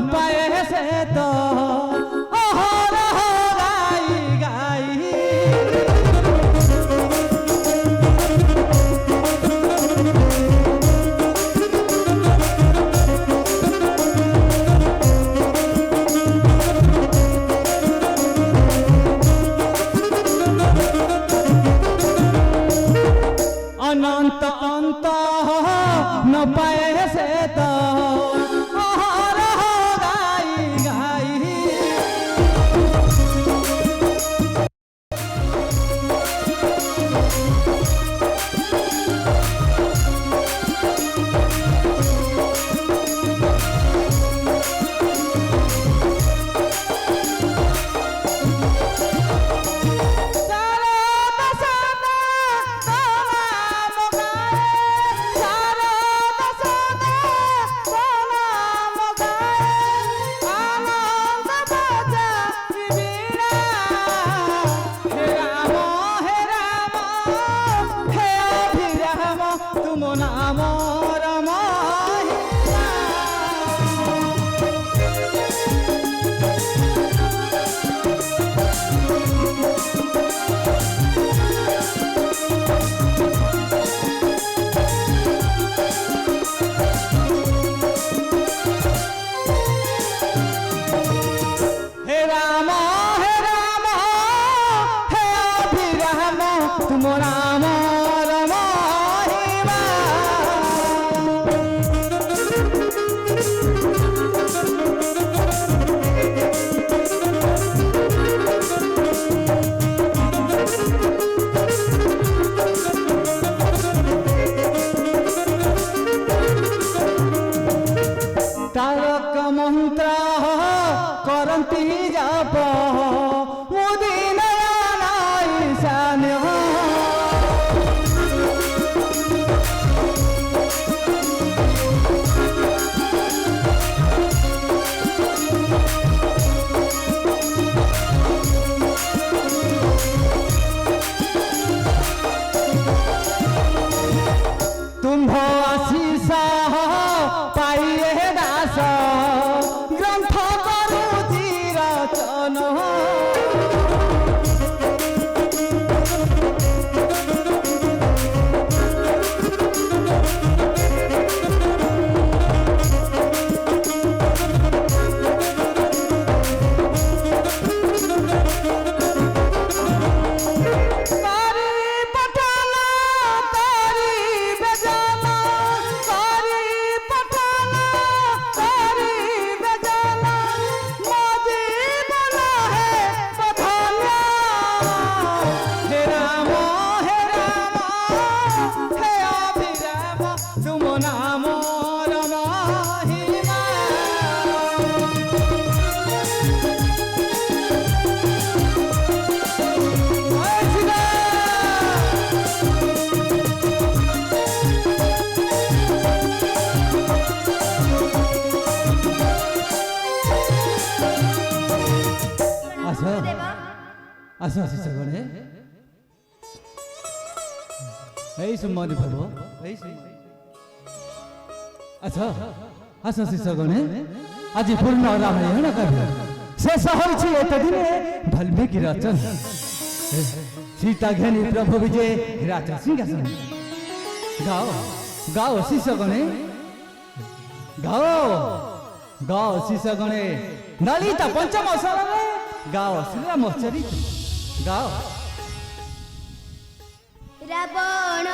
não parece é কুম্ভ আস আস গণে এই সম্মান ভব আচ্ছা আস শিষ্য গণে আজ পূর্ণ রামায়ণ কাব্য শেষ হয়েছে এতদিনে বাল্মীকি রচন সীতা ঘেনি প্রভু বিজয় রাজা সিংহাসন গাও গাও শিষ্য গণে গাও গাও শিষ্য গণে ললিতা পঞ্চম শরণে গাও শ্রীরাম চরিত গাও। রাবণ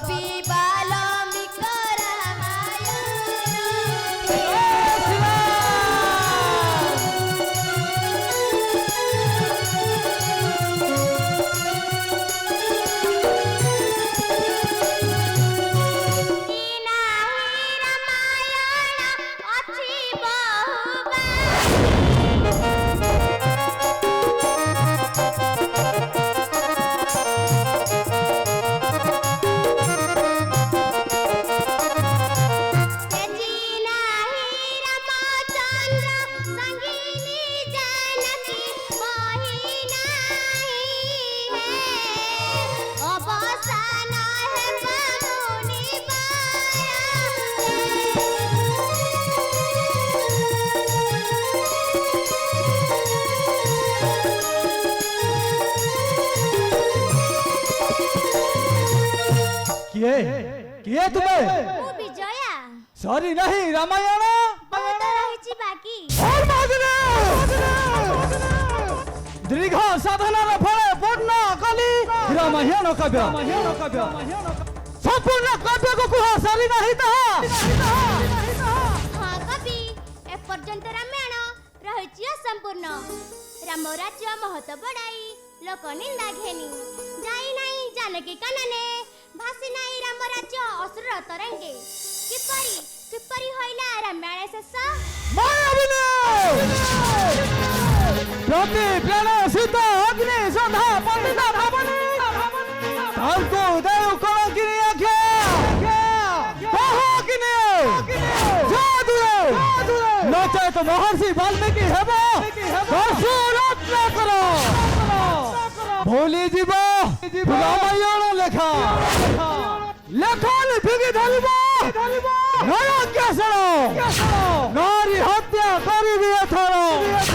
কবি ତୁମେ ମୁଁ ବିଜୟା ସରି ନାହିଁ ରାମାୟଣ ବହୁତ ରହିଛି ବାକି ଦୀର୍ଘ ସାଧନାର ଫଳେ ପୂର୍ଣ୍ଣ କଲି ରାମାୟଣ କାବ୍ୟ ସମ୍ପୂର୍ଣ୍ଣ କାବ୍ୟକୁ କୁହ ସରି ନାହିଁ ତାହା ହଁ କବି ଏପର୍ଯ୍ୟନ୍ତ ରାମାୟଣ ରହିଛି ଅସମ୍ପୂର୍ଣ୍ଣ ରାମ ରାଜ୍ୟ ମହତ ବଡ଼ାଇ ଲୋକ ନିନ୍ଦା ଘେନି ଯାଇ ନାହିଁ ଜାନକୀ କାନନେ ଭାସି ନାହିଁ ରାମ ରାଜ୍ୟ ଅସୁର ତରଙ୍ଗେ କିପରି କିପରି ହୋଇଲା ରାମାୟଣ ଶେଷ ପ୍ରତି ପ୍ରାଣ ସୀତ ଅଗ୍ନି ସନ୍ଧା ପଣ୍ଡିତ ଭାବନି ତାଙ୍କୁ ଦେଉ କଣ କିଣି ଆଖ୍ୟା କହ କିନି ନଚେତ ମହର୍ଷି ବାଲ୍ମୀକି ହେବ ଦସ୍ୟୁ ରତ୍ନାକର ଭୁଲି ଯିବ ରାମାୟଣ ଲେଖା ଲେଖା ধরিব নরক কে নারী হত্যা করিবে থর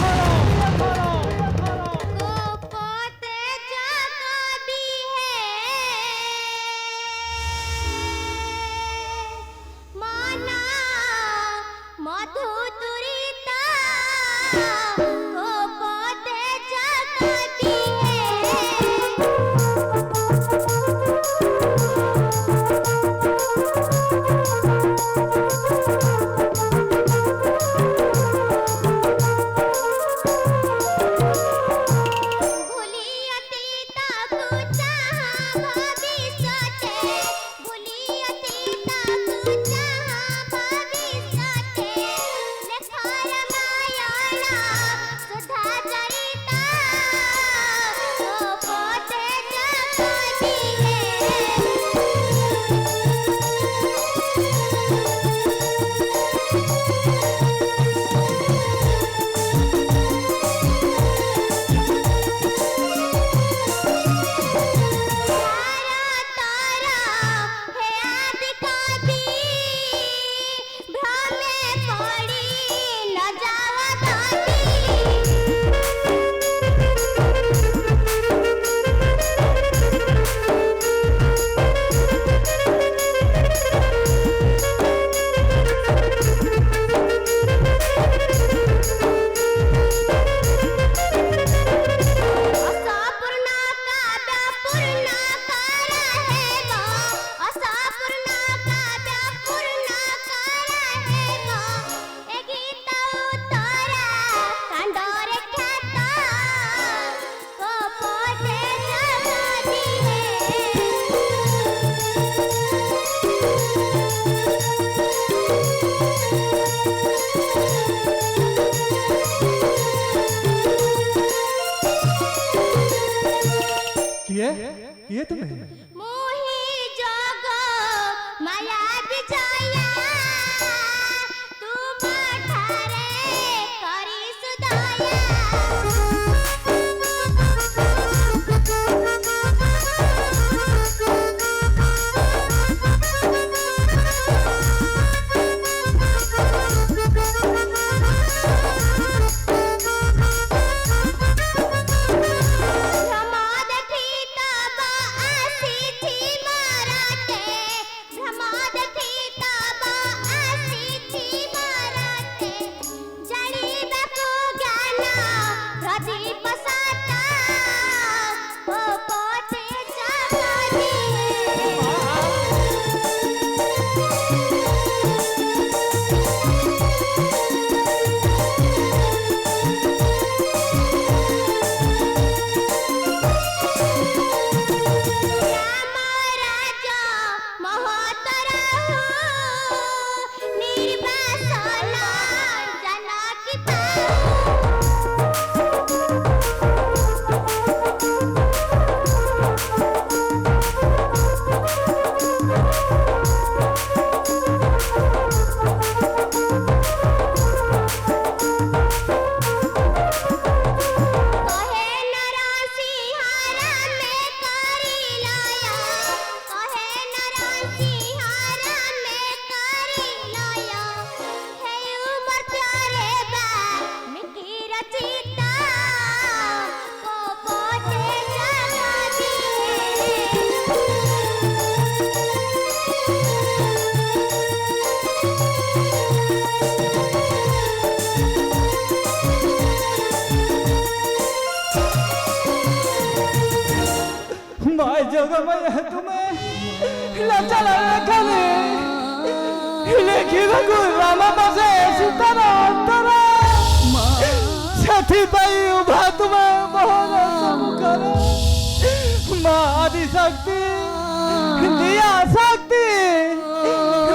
চালালে লেখিবা গুরামা বাজে সীতারা অন্তরা। সাথী পাই উভা তোমার মহারা সমুখর মা আদি শক্তি, দিয়া শক্তি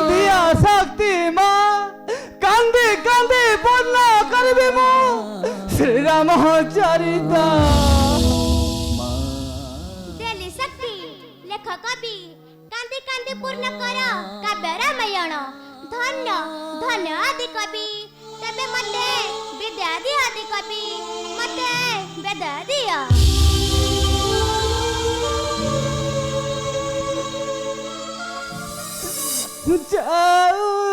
দিয়া শক্তি মা। কান্দি কান্দি পূর্ণ করবি লেখক কবি ઈચ્છાશક્તિ પૂર્ણ કરો. કાવ્ય રામાયણ ધન્ય ધન્ય આદિ કવિ તમે મતે વિદ્યાદિ આદિ કવિ મતે વેદાદિય જાઓ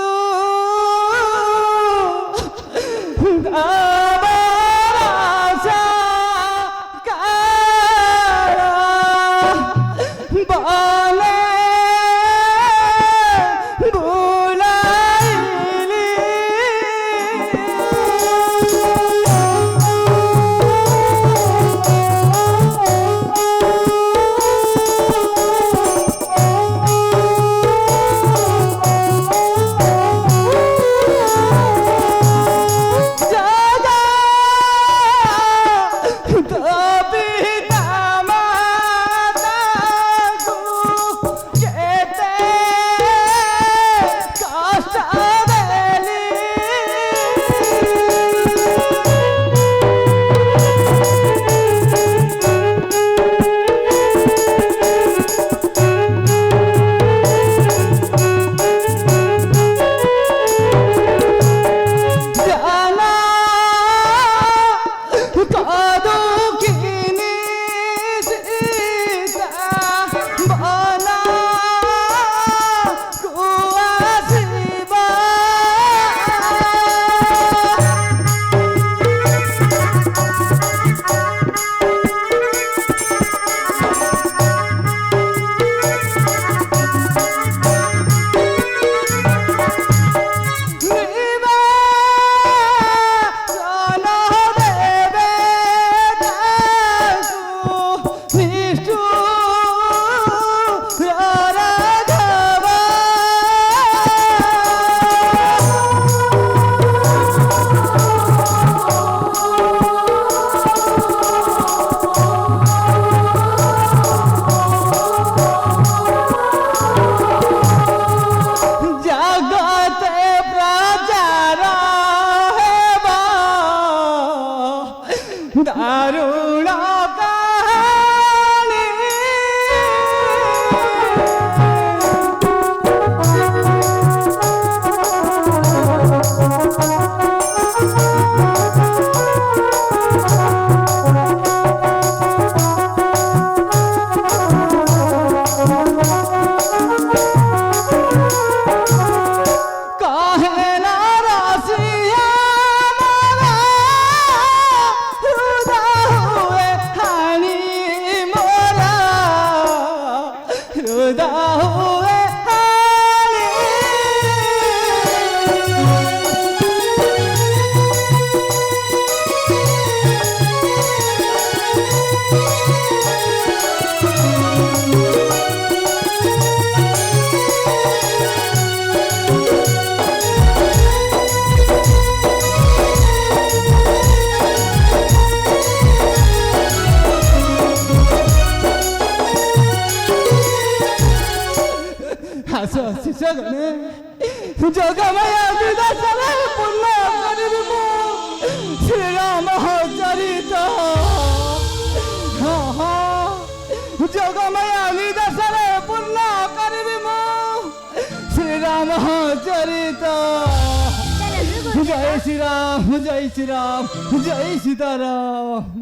জানে। জগমায়া বিদাসরে পূর্ণ করিব শ্রীরাম হরিত জগমায়া বিদাসরে পূর্ণ করিব শ্রীরাম হরিত জয় শ্রীরাম জয় শ্রীরাম জয় সীতারাম।